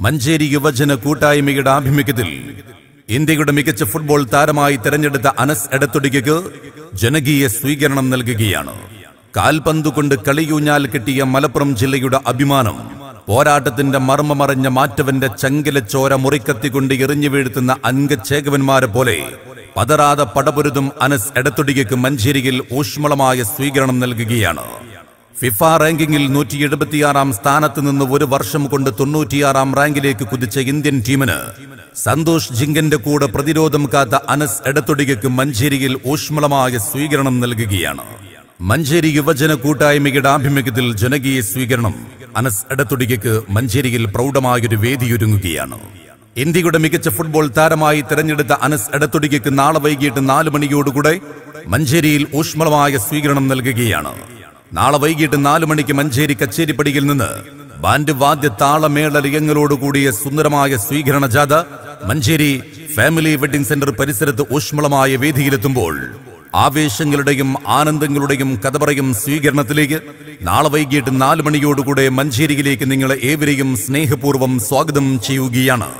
മഞ്ചേരി യുവജന കൂട്ടായ്മയുടെ ആഭിമുഖ്യത്തിൽ ഇന്ത്യയുടെ മികച്ച ഫുട്ബോൾ താരമായി തെരഞ്ഞെടുത്ത അനസ് എടത്തൊടിക്കു ജനകീയ സ്വീകരണം നൽകുകയാണ്. കാൽപന്തു കൊണ്ട് കളിയൂഞ്ഞാൽ കിട്ടിയ മലപ്പുറം ജില്ലയുടെ അഭിമാനം പോരാട്ടത്തിന്റെ മർമ്മമറിഞ്ഞ മാറ്റവന്റെ ചങ്കില ചോര മുറിക്കത്തിക്കൊണ്ട് എറിഞ്ഞു വീഴ്ത്തുന്ന അംഗച്ചേകവന്മാരെ പോലെ പതറാതെ പടപൊരുതും അനസ് എടത്തൊടിക്ക് മഞ്ചേരിയിൽ ഊഷ്മളമായ സ്വീകരണം നൽകുകയാണ്. ഫിഫ റാങ്കിങ്ങിൽ നൂറ്റി എഴുപത്തിയാറാം സ്ഥാനത്ത് നിന്ന് ഒരു വർഷം കൊണ്ട് തൊണ്ണൂറ്റിയാറാം റാങ്കിലേക്ക് കുതിച്ച ഇന്ത്യൻ ടീമിന് സന്തോഷ് ജിങ്കന്റെ കൂടെ പ്രതിരോധം കാത്ത അനസ് എടത്തൊടികയ്ക്ക് മഞ്ചേരിയിൽ ഊഷ്മളമായ സ്വീകരണം നൽകുകയാണ്. മഞ്ചേരി യുവജന കൂട്ടായ്മയുടെ ആഭിമുഖ്യത്തിൽ ജനകീയ സ്വീകരണം അനസ് എടത്തൊടികയ്ക്ക് മഞ്ചേരിയിൽ പ്രൗഢമായൊരു വേദിയൊരുങ്ങുകയാണ്. ഇന്ത്യയുടെ മികച്ച ഫുട്ബോൾ താരമായി തെരഞ്ഞെടുത്ത അനസ് എടത്തൊടികയ്ക്ക് നാളെ വൈകിട്ട് നാല് മണിയോടുകൂടെ മഞ്ചേരിയിൽ ഊഷ്മളമായ സ്വീകരണം നൽകുകയാണ്. നാളെ വൈകിട്ട് നാലു മണിക്ക് മഞ്ചേരി കച്ചേരിപ്പടിയിൽ നിന്ന് ബാൻഡ് വാദ്യ താളമേള ലയങ്ങളോടുകൂടിയ സുന്ദരമായ സ്വീകരണ ജാഥ മഞ്ചേരി ഫാമിലി വെഡിംഗ് സെന്റർ പരിസരത്ത് ഊഷ്മളമായ വേദിയിലെത്തുമ്പോൾ ആവേശങ്ങളുടെയും ആനന്ദങ്ങളുടെയും കഥപറയും സ്വീകരണത്തിലേക്ക്. നാളെ വൈകിട്ട് നാല് മണിയോടുകൂടെ മഞ്ചേരിയിലേക്ക് നിങ്ങളെ ഏവരെയും സ്നേഹപൂർവം സ്വാഗതം ചെയ്യുകയാണ്.